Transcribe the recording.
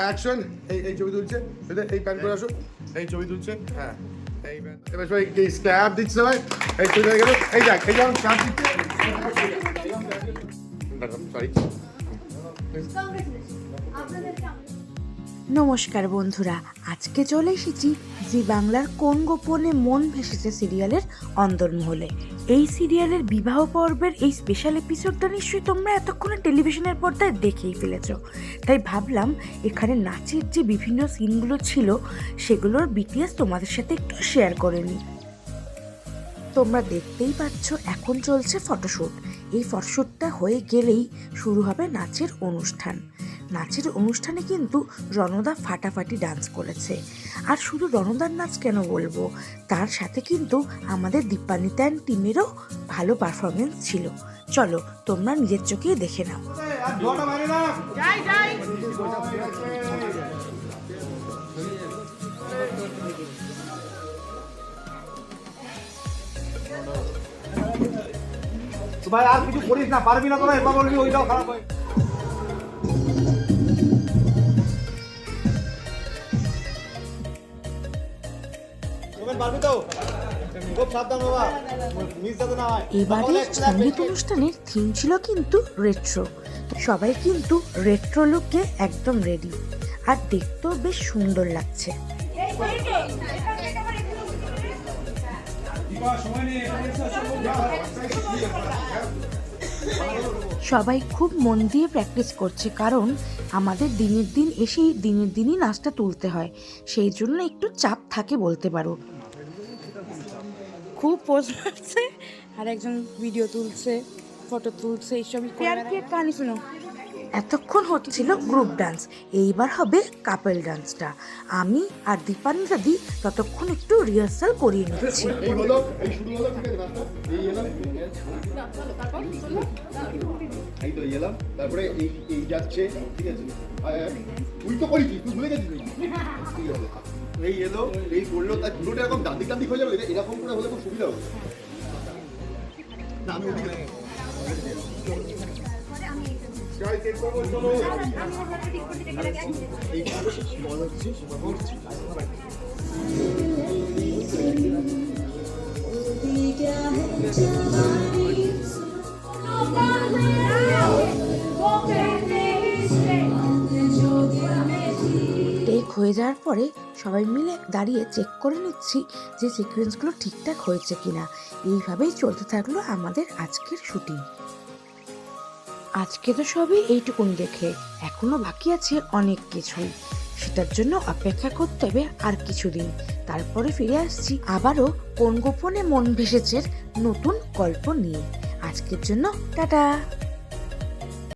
Action এই এই ছবি তুলছে? এই প্যান করে আসো। এই ছবি তুলছে। হ্যাঁ। এই এবার সবাই এই স্ট্যাপ দিচ্ছে সবাই। এই হয়ে গেল। এই দেখ, এই যেমন দিচ্ছে। সরি নমস্কার বন্ধুরা, আজকে চলে এসেছি জি বাংলার কোন গোপনে মন ভেসেছে সিরিয়ালের অন্দরমহলে। এই সিরিয়ালের বিবাহ পর্বের এই স্পেশাল এপিসোডটা নিশ্চয়ই তোমরা এতক্ষণে টেলিভিশনের পর্দায় দেখেই ফেলেছ। তাই ভাবলাম, এখানে নাচের যে বিভিন্ন সিনগুলো ছিল, সেগুলোর বিটিএস তোমাদের সাথে একটু শেয়ার করে নিই। তোমরা দেখতেই পাচ্ছ, এখন চলছে ফটোশ্যুট এই ফটোশ্যুটটা হয়ে গেলেই শুরু হবে নাচের অনুষ্ঠান। নাচের অনুষ্ঠানে কিন্তু রণদা ফাটাফাটি ডান্স করেছে। আর শুধু রণদার নাচ কেন বলব? তার সাথে কিন্তু আমাদের দীপান্বিতায়ন টিমেরও ভালো পারফরমেন্স ছিল। চলো, তোমরা নিজের চোখেই দেখে নাও। ভাই, আর কিছু করিস না, পারবি না তোরা এবার বলবি ওইটাও খারাপ হয়। এবারের সংগীত অনুষ্ঠানের থিম ছিল কিন্তু রেট্রো সবাই কিন্তু রেট্রো লুকে একদম রেডি আর দেখতেও বেশ সুন্দর লাগছে। সবাই খুব মন দিয়ে প্র্যাকটিস করছে কারণ আমাদের দিনের দিন এসেই দিনের দিনই নাচটা তুলতে হয়। সেই জন্য একটু চাপ থাকে বলতে পারো। খুব পোজ মারছে আর একজন ভিডিও তুলছে ফটো তুলছে এইসবই করে প্যার কি কাহানি শুনো। এতক্ষণ হচ্ছিল গ্রুপ ডান্স এইবার হবে কাপেল ডান্সটা আমি আর দীপান্বিতা দাদি ততক্ষণ একটু রিহার্সাল করিয়ে নিচ্ছি। তারপরে এই এলো এই করল তার পুরোটা এরকম দান্দিক দান্দিক হয়ে যাবে এরকম করে হলে খুব সুবিধা হবে। না, আমি ওদিকে Guys, হয়ে যাওয়ার পরে সবাই মিলে দাঁড়িয়ে চেক করে নিচ্ছি যে সিকোয়েন্সগুলো ঠিকঠাক হয়েছে কিনা। এইভাবেই চলতে থাকল আমাদের আজকের শুটিং আজকে তো সবই এইটুকুন দেখে, এখনও বাকি আছে অনেক কিছুই। সেটার জন্য অপেক্ষা করতে হবে আর কিছুদিন। তারপরে ফিরে আসছি আবারও কোন গোপনে মন ভেসেছে নতুন গল্প নিয়ে। আজকের জন্য টাটা!